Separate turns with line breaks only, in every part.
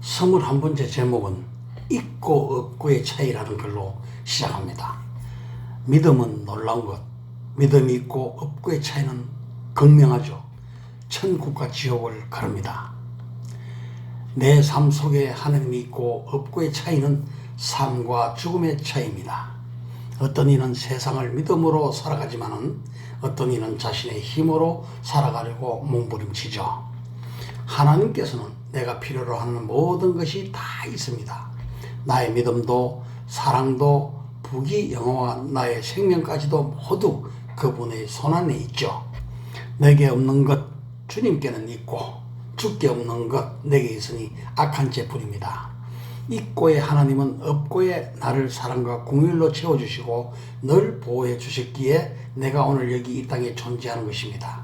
스물한 번째 제목은 있고 없고의 차이라는 글로 시작합니다. 믿음은 놀라운 것, 믿음이 있고 없고의 차이는 극명하죠. 천국과 지옥을 가릅니다. 내 삶 속에 하나님이 있고 없고의 차이는 삶과 죽음의 차이입니다. 어떤 이는 세상을 믿음으로 살아가지만은 어떤 이는 자신의 힘으로 살아가려고 몸부림치죠. 하나님께서는 내가 필요로 하는 모든 것이 다 있습니다. 나의 믿음도 사랑도 부귀 영화와 나의 생명까지도 모두 그분의 손안에 있죠. 내게 없는 것 주님께는 있고 주께 없는 것 내게 있으니 악한 죄뿐입니다. 있고의 하나님은 없고의 나를 사랑과 공율로 채워주시고 늘 보호해 주셨기에 내가 오늘 여기 이 땅에 존재하는 것입니다.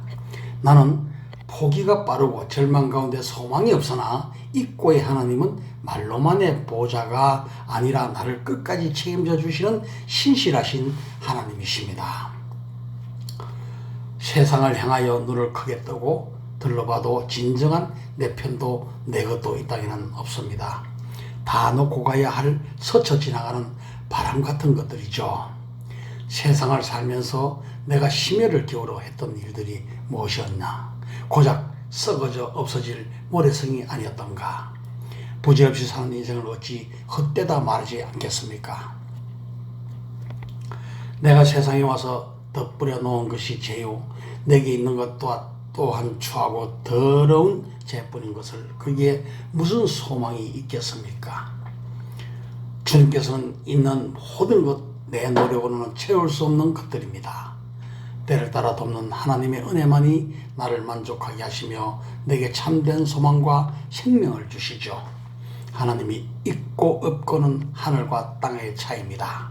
나는 포기가 빠르고 절망 가운데 소망이 없으나 있고의 하나님은 말로만의 보좌가 아니라 나를 끝까지 책임져 주시는 신실하신 하나님이십니다. 세상을 향하여 눈을 크게 뜨고 들러봐도 진정한 내 편도 내 것도 이 땅에는 없습니다. 다 놓고 가야 할 스쳐 지나가는 바람 같은 것들이죠. 세상을 살면서 내가 심혈을 기울여 했던 일들이 무엇이었나? 고작 썩어져 없어질 모래성이 아니었던가? 부질없이 사는 인생을 어찌 헛되다 말하지 않겠습니까? 내가 세상에 와서 덧뿌려 놓은 것이 죄요. 내게 있는 것 또한, 또한 추하고 더러운 죄뿐인 것을 거기에 무슨 소망이 있겠습니까? 주님께서는 있는 모든 것 내 노력으로는 채울 수 없는 것들입니다. 때를 따라 돕는 하나님의 은혜만이 나를 만족하게 하시며 내게 참된 소망과 생명을 주시죠. 하나님이 있고 없고는 하늘과 땅의 차이입니다.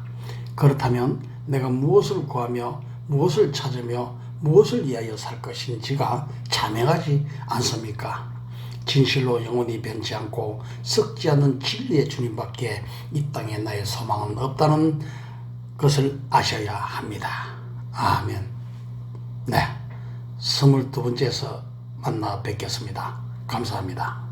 그렇다면 내가 무엇을 구하며 무엇을 찾으며 무엇을 위하여 살 것인지가 자명하지 않습니까? 진실로 영원히 변치 않고 썩지 않는 진리의 주님밖에 이 땅에 나의 소망은 없다는 것을 아셔야 합니다. 아멘. 네. 스물두 번째에서 만나 뵙겠습니다. 감사합니다.